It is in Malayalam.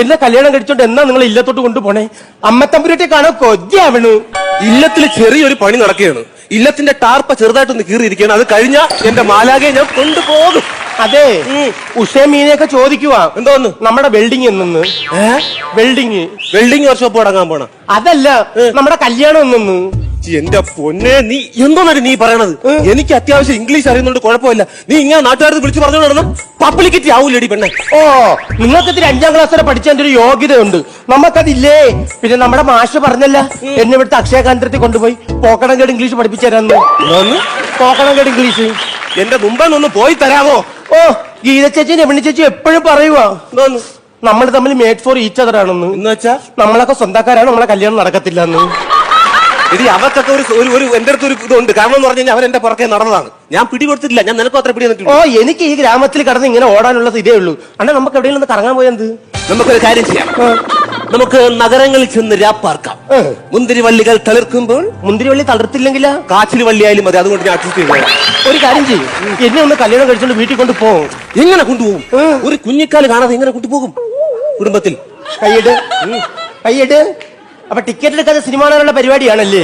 എന്നെ കല്യാണം കഴിച്ചോണ്ട് എന്നാ നിങ്ങൾ ഇല്ലത്തോട്ട് കൊണ്ടുപോണേ? അമ്മത്തമ്പുരട്ടെ കാണാൻ കൊതിയാവണു ഇല്ലത്തിൽ ചെറിയൊരു പണി നടക്കുകയാണ്. ഇല്ലത്തിന്റെ ടാർപ്പ ചെറുതായിട്ടൊന്ന് കീറിയിരിക്കുകയാണ്. അത് കഴിഞ്ഞാ എന്റെ മാലാകെ ഞാൻ കൊണ്ടുപോകും. അതെ. ഉഷേ മീനെയൊക്കെ ചോദിക്കുവാ. എന്തോന്ന് നമ്മുടെ വെൽഡിങ് എന്നൊന്ന്. വെൽഡിങ്. വെൽഡിങ് വർക്ക്ഷോപ്പ് തുടങ്ങാൻ പോണ. അതല്ല നമ്മുടെ കല്യാണം എന്നു എന്റെ പൊന്നെ നീ എന്തോന്നാണ് നീ പറയണത്? എനിക്ക് അത്യാവശ്യം ഇംഗ്ലീഷ് അറിയുന്നുണ്ട് കുഴപ്പമില്ല. നീ ഇങ്ങനെ നാട്ടുകാർക്ക് വിളിച്ചു പറഞ്ഞു നടന്നു പബ്ലിക്കിറ്റി ആവൂലടി പെണ്ണെ. ഓ നിങ്ങൾക്ക് ഇത്തിരി അഞ്ചാം ക്ലാസ് വരെ പഠിച്ചതിന്റെ ഒരു യോഗ്യതയുണ്ട്. നമുക്കതില്ലേ പിന്നെ നമ്മുടെ മാഷ് പറഞ്ഞല്ല എന്നെ ഇവിടുത്തെ അക്ഷയ കേന്ദ്രത്തിൽ കൊണ്ടുപോയി പോക്കണം കേട് ഇംഗ്ലീഷ് പഠിപ്പിച്ചു തരാന്ന്. പോക്കണം പോക്കണങ്കേട് ഇംഗ്ലീഷ്. എന്റെ മുമ്പേ ഒന്ന് പോയി തരാമോ ഓ ഗീത ചേച്ചി രമണി ചേച്ചി എപ്പോഴും പറയുവാ. നമ്മൾ തമ്മിൽ മേഡ് ഫോർ ഈച്ച് അതർ ആണെന്ന്. എന്ന് വെച്ചാ? നമ്മളൊക്കെ സ്വന്തക്കാരാണ് നമ്മളെ കല്യാണം നടക്കത്തില്ല എന്ന് എടി അവർക്കൊക്കെ ഒരു ഒരു ഒരു എന്റെ അടുത്ത് ഒരു ഇതുണ്ട്. കാരണം എന്ന് പറഞ്ഞു കഴിഞ്ഞാൽ അവൻ എന്റെ പുറകെ നടന്നതാണ്. ഞാൻ പിടി കൊടുത്തിട്ടില്ല ഞാൻ നിനക്ക് അത്ര പിടി ഓ എനിക്ക് ഈ ഗ്രാമത്തിൽ കടന്ന് ഇങ്ങനെ ഓടാനുള്ള ഇതേ ഉള്ളൂ. അണ്ണാ നമുക്ക് എവിടെയെങ്കിലും ഒന്ന് കറങ്ങാൻ പോയത് നമുക്കൊരു കാര്യം ചെയ്യാം. നമുക്ക് നഗരങ്ങളിൽ ചെന്ന് രാപ്പാർക്കാം. മുന്തിരിവള്ളികൾ തളിർക്കുമ്പോൾ മുന്തിരിവള്ളി തളിർത്തില്ലെങ്കിൽ കാച്ചിൽ വള്ളിയായാലും മതി. അതുകൊണ്ട് ഞാൻ അഡ്ജസ്റ്റ് ചെയ്തു ഒരു കാര്യം ചെയ്യും. എന്നെ ഒന്ന് കല്യാണം കഴിച്ചുകൊണ്ട് വീട്ടിൽ കൊണ്ട് പോകും എങ്ങനെ കൊണ്ടുപോകും. ഒരു കുഞ്ഞിക്കാൽ കാണാതെ എങ്ങനെ കൊണ്ടുപോകും കുടുംബത്തിൽ. കൈയിട് കൈയിട് അപ്പൊ ടിക്കറ്റ് എടുക്കാതെ സിനിമ കാണാനുള്ള പരിപാടിയാണല്ലേ?